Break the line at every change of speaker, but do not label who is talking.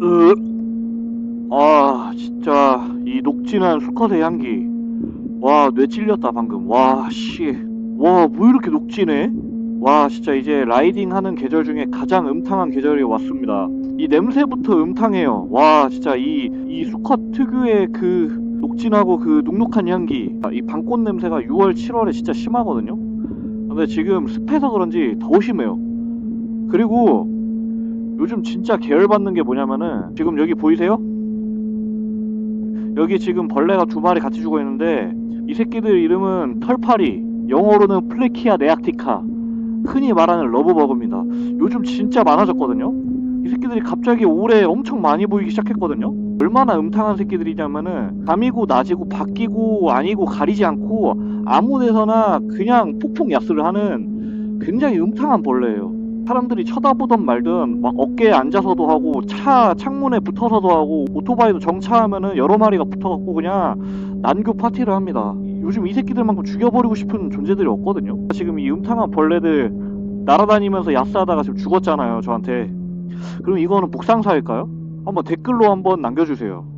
으, 아 진짜 이 녹진한 수컷의 향기. 와 뇌 찔렸다 방금. 와씨와뭐 이렇게 녹진해 와 진짜 이제 라이딩 하는 계절 중에 가장 음탕한 계절이 왔습니다. 이 냄새부터 음탕해요. 와 진짜 이 이 수컷 특유의 그 녹진하고 그 눅눅한 향기. 이 방꽃 냄새가 6월 7월에 진짜 심하거든요? 근데 지금 습해서 그런지 더 심해요. 그리고 요즘 진짜 계열받는 게 뭐냐면은 지금 여기 보이세요? 여기 지금 벌레가 두 마리 같이 죽어 있는데 이 새끼들 이름은 털파리 영어로는 플레키아 네악티카 흔히 말하는 러브버그입니다. 요즘 진짜 많아졌거든요? 이 새끼들이 갑자기 올해 엄청 많이 보이기 시작했거든요? 얼마나 음탕한 새끼들이냐면은 밤이고 낮이고 바뀌고 아니고 가리지 않고 아무 데서나 그냥 폭풍 야스를 하는 굉장히 음탕한 벌레예요 사람들이 쳐다보던 말든 막 어깨에 앉아서도 하고 차 창문에 붙어서도 하고 오토바이도 정차하면은 여러 마리가 붙어갖고 그냥 난교 파티를 합니다. 요즘 이 새끼들만큼 죽여버리고 싶은 존재들이 없거든요. 지금 이 음탕한 벌레들 날아다니면서 야스하다가 지금 죽었잖아요 저한테. 그럼 이거는 복상사일까요? 한번 댓글로 한번 남겨주세요.